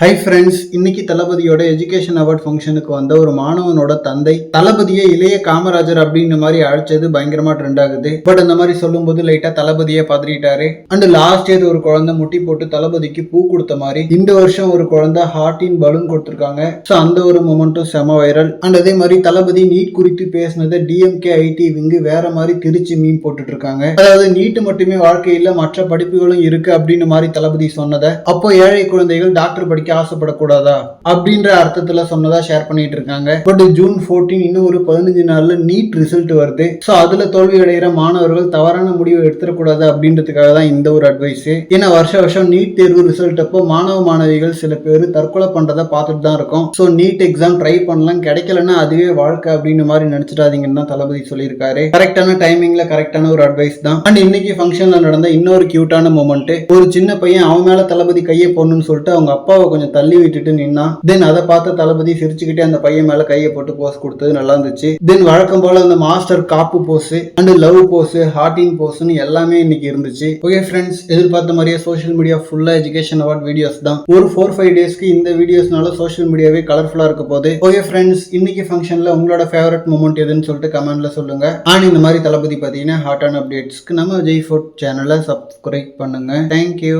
Hi friends இன்னைக்கு தளபதியோட education award ஃபங்க்ஷனுக்கு வந்த ஒரு மாணவனோட தந்தை தளபதியை இளைய காமராஜர் அப்படின்னு மாதிரி அழைச்சது பயங்கரமா ட்ரெண்ட் ஆகுது. பட் அந்த மாதிரி சொல்லும்போது லைட்டா தளபதியை பதறிட்டாரு. அண்ட் லாஸ்ட் இயர் ஒரு குழந்தை முட்டி போட்டு தளபதிக்கு பூ கொடுத்த மாதிரி இந்த வருஷம் ஒரு குழந்தை ஹார்ட்டின் பலூன் கொடுத்துருக்காங்க. ஸோ அந்த ஒரு மொமெண்ட்டும் செம வைரல் அண்ட் அதே மாதிரி தளபதி நீட் குறித்து பேசினதை டிஎம்கே ஐடி விங்கு வேற மாதிரி திருச்சி மீன் போட்டுட்டு இருக்காங்க அதாவது நீட் மட்டுமே வாழ்க்கையில் மற்ற படிப்புகளும் இருக்கு அப்படின்னு மாதிரி தளபதி சொன்னதை. அப்போ ஏழை குழந்தைகள் டாக்டர் படிக்க ஆசைப்படக்கூடாதா? அப்படின்ற அர்த்தத்துல சொன்னதா ஷேர் பண்ணிட்டு இருக்காங்க. பட் ஜூன் 14 இன்னும் ஒரு பதினஞ்சு நாள்ல நீட் ரிசல்ட் வருது. ஸோ அதுல தோல்வி அடைகிற மாணவர்கள் தவறான முடிவை எடுத்துடக்கூடாது அப்படின்றதுக்காக தான் இந்த ஒரு அட்வைஸ் ஏன்னா வருஷ வருஷம் நீட் தேர்வு ரிசல்ட் அப்போ மாணவ மாணவிகள் சில பேர் தற்கொலை பண்றதை பார்த்துட்டு தான் இருக்கும். ஸோ நீட் எக்ஸாம் ட்ரை பண்ணலாம். கிடைக்கலன்னா அதுவே வாழ்க்கை அப்படின்னு மாதிரி நினைச்சிடாதீங்கன்னு தான் தளபதி சொல்லியிருக்காரு. கரெக்டான டைமிங்ல கரெக்டான ஒரு அட்வைஸ் தான். அண்ட் இன்னைக்கு ஃபங்க்ஷன்ல நடந்த இன்னொரு கியூட்டான மூமெண்ட் ஒரு சின்ன பையன் அவன் மேல தளபதி கையை போடணும்னு சொல்லிட்டு அவங்க அப்பாவை கொஞ்சம் தள்ளி விட்டுட்டு நின்னா தென் அதை பார்த்த தளபதி சிரிச்சுக்கிட்டே அந்த பையன் மேல கையை போட்டு போஸ் கொடுத்தது நல்லா இருந்துச்சு. தென் வழக்கம் போல அந்த மாஸ்டர் காப்பு போஸ் அண்ட் லவ் போஸ் ஹார்டின் போஸ்னு எல்லாமே இன்னைக்கு இருந்துச்சு. ஓகே ஃப்ரெண்ட்ஸ் எதிர்பார்த்த மாதிரியே சோஷியல் மீடியா ஃபுல்லா எஜுகேஷன் அவார்ட் வீடியோஸ் தான். ஒரு ஃபோர் ஃபைவ் டேஸ்க்கு இந்த வீடியோஸ்னால சோஷியல் மீடியாவே கலர்ஃபுல்லா இருக்க போது ஓகே ஃப்ரெண்ட்ஸ் இன்னைக்கு ஃபங்க்ஷன்ல உங்களோட ஃபேவரட் மூமெண்ட் எதுன்னு சொல்லிட்டு கமெண்ட்ல சொல்லுங்க. அண்ட் இந்த மாதிரி தளபதி பார்த்தீங்கன்னா ஹாட் அண்ட் அப்டேட்ஸ்க்கு நம்ம ஜெய் ஃபுட் சேனலை சப்ஸ்கிரைப் பண்ணுங்க. Thank you